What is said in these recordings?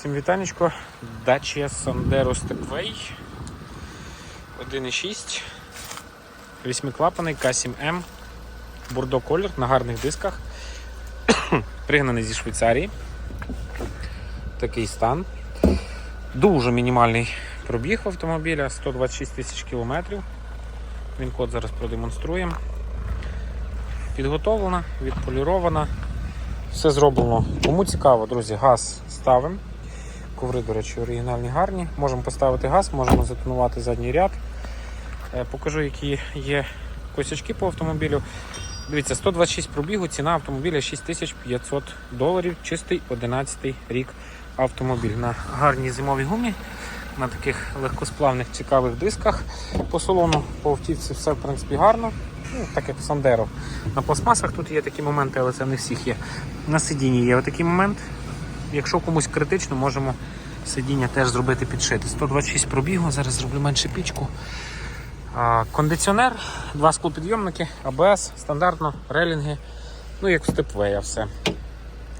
Всім вітанечко. Dacia Sandero Stepway 1.6. Вісьмиклапаний К7М. Бурдо колір на гарних дисках. Пригнаний зі Швейцарії. Такий стан. Дуже мінімальний пробіг автомобіля 126 тисяч кілометрів. Він код зараз продемонструємо. Підготовлена, відполірована. Все зроблено. Кому цікаво, друзі, газ ставимо. Коври, до речі, оригінальні гарні. Можемо поставити газ, можемо затонувати задній ряд. Е, Покажу, які є косячки по автомобілю. Дивіться, 126 пробігу, ціна автомобіля 6500 доларів, чистий 11 рік автомобіль. На гарній зимовій гумі, на таких легкосплавних цікавих дисках. По салону, по автівці все в принципі гарно. Ну, так як Сандеро. На пластмасах тут є такі моменти, але це не всіх є. На сидінні є отакий момент. Якщо комусь критично, можемо сидіння теж зробити підшити. 126 пробігу, зараз зроблю менше пічку. Кондиціонер, два склопідйомники, АБС, стандартно, релінги, ну як в степвея все.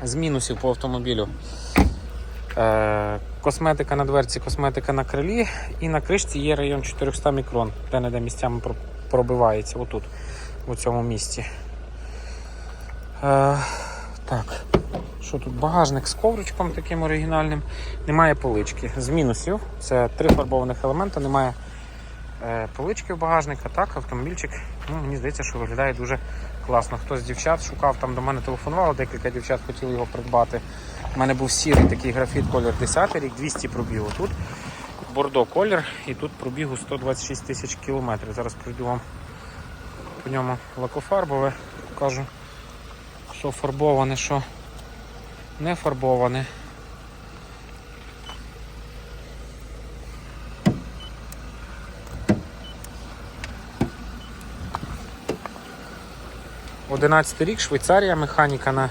З мінусів по автомобілю. Е, косметика на дверці, косметика на крилі і на кришці є район 400 мікрон, де не де місцями пробивається, отут, у цьому місці. Е, так, що тут? Багажник з ковричком таким оригінальним. Немає полички. З мінусів. Це три фарбованих елемента, немає е, полички в багажника. Так, автомобільчик, ну, мені здається, що виглядає дуже класно. Хтось з дівчат шукав, там до мене телефонувало, декілька дівчат хотіли його придбати. У мене був сірий такий графіт колір 10 рік, 200 пробігу тут. Бордо колір і тут пробігу 126 тисяч кілометрів. Зараз пройду вам по ньому лакофарбове, покажу, що фарбоване, що не фарбоване. Одинадцятий рік, Швейцарія, механіка на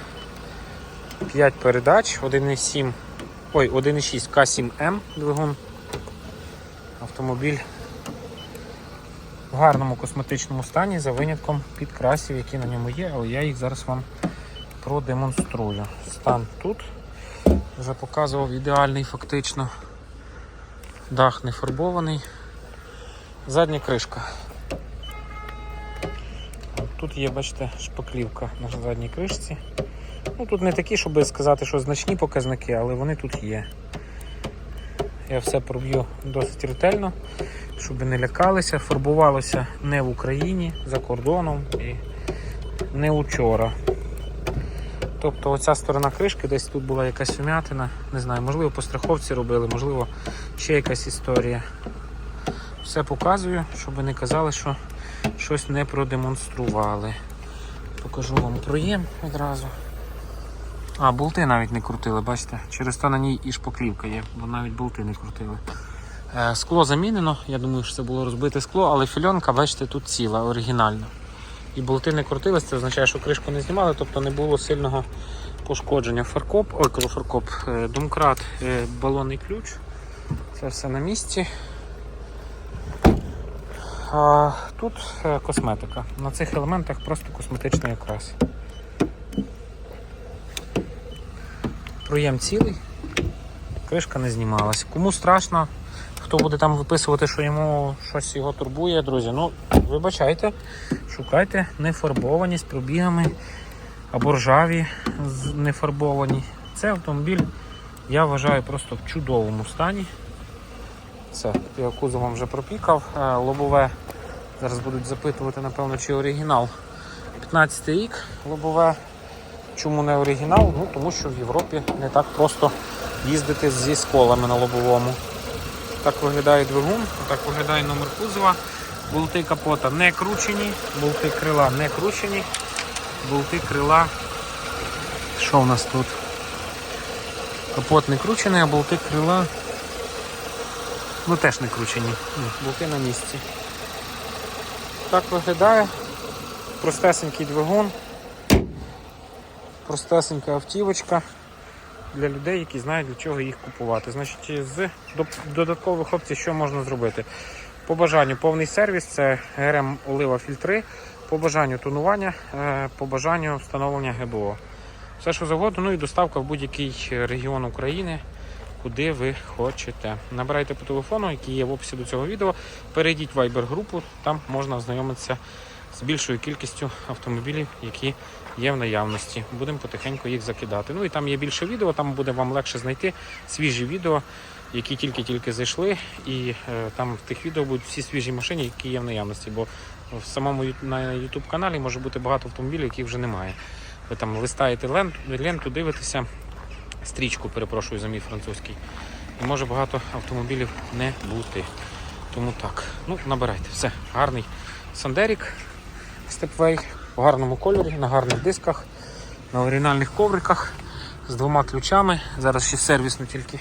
5 передач, 1,7, ой, 1,6 К7М двигун. Автомобіль в гарному косметичному стані за винятком підкрасів, які на ньому є, але я їх зараз вам продемонструю. Стан тут вже показував ідеальний фактично. Дах не фарбований. Задня кришка. Тут є, бачите, шпаклівка на задній кришці. Ну, Тут не такі, щоб сказати, що значні показники, але вони тут є. Я все проб'ю досить ретельно, щоб не лякалися. Фарбувалося не в Україні, за кордоном і не учора. Тобто оця сторона кришки, десь тут була якась вмятина, не знаю, можливо по страховці робили, можливо ще якась історія. Все показую, щоб не казали, що щось не продемонстрували. Покажу вам проєм одразу. А, болти навіть не крутили, бачите? Через то на ній і шпаклівка є, бо навіть болти не крутили. Е, скло замінено, я думаю, що це було розбите скло, але фільонка, бачите, тут ціла, оригінальна. І болти не крутились, це означає, що кришку не знімали, тобто не було сильного пошкодження. Фаркоп, ой, фаркоп, е, домкрат, е, балонний ключ. Це все на місці. А, тут е, косметика. На цих елементах просто косметичний окрас. Проєм цілий, кришка не знімалась. Кому страшно, хто буде там виписувати, що йому щось його турбує, друзі, ну вибачайте, шукайте нефарбовані з пробігами або ржаві нефарбовані. Це автомобіль, я вважаю, просто в чудовому стані. Це я кузовом вже пропікав. Е, Лобове зараз будуть запитувати, напевно, чи оригінал. 15 рік лобове. Чому не оригінал? Ну, тому що в Європі не так просто їздити зі сколами на лобовому. Так виглядає двигун, так виглядає номер кузова. Болти капота не кручені, болти крила не кручені, болти крила. Що в нас тут? Капот не кручений, а болти крила ну теж не кручені. Болти на місці. Так виглядає. Простесенький двигун простесенька автівочка для людей, які знають для чого їх купувати. Значить, з додаткових опцій, що можна зробити? По бажанню повний сервіс, це ГРМ олива фільтри, по бажанню тонування, е, по бажанню встановлення ГБО. Все, що завгодно, ну і доставка в будь-який регіон України куди ви хочете. Набирайте по телефону, який є в описі до цього відео. Перейдіть в Viber групу, там можна ознайомитися з більшою кількістю автомобілів, які є в наявності. Будемо потихеньку їх закидати. Ну і там є більше відео, там буде вам легше знайти свіжі відео, які тільки-тільки зайшли. І е, там в тих відео будуть всі свіжі машини, які є в наявності. Бо в самому на YouTube каналі може бути багато автомобілів, яких вже немає. Ви там листаєте ленту, дивитеся, стрічку, перепрошую за мій французький. І може багато автомобілів не бути. Тому так. Ну, набирайте. Все, гарний Сандерік Степвей в гарному кольорі, на гарних дисках, на оригінальних ковриках з двома ключами. Зараз ще сервісну тільки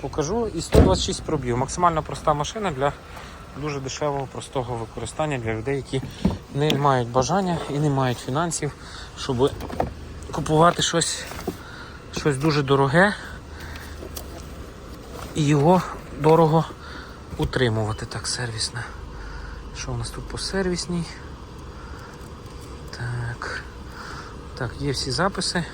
покажу. І 126 пробів. Максимально проста машина для дуже дешевого, простого використання для людей, які не мають бажання і не мають фінансів, щоб купувати щось, щось дуже дороге і його дорого утримувати. Так, сервісне. Що у нас тут по сервісній? Так. Так, є всі записи,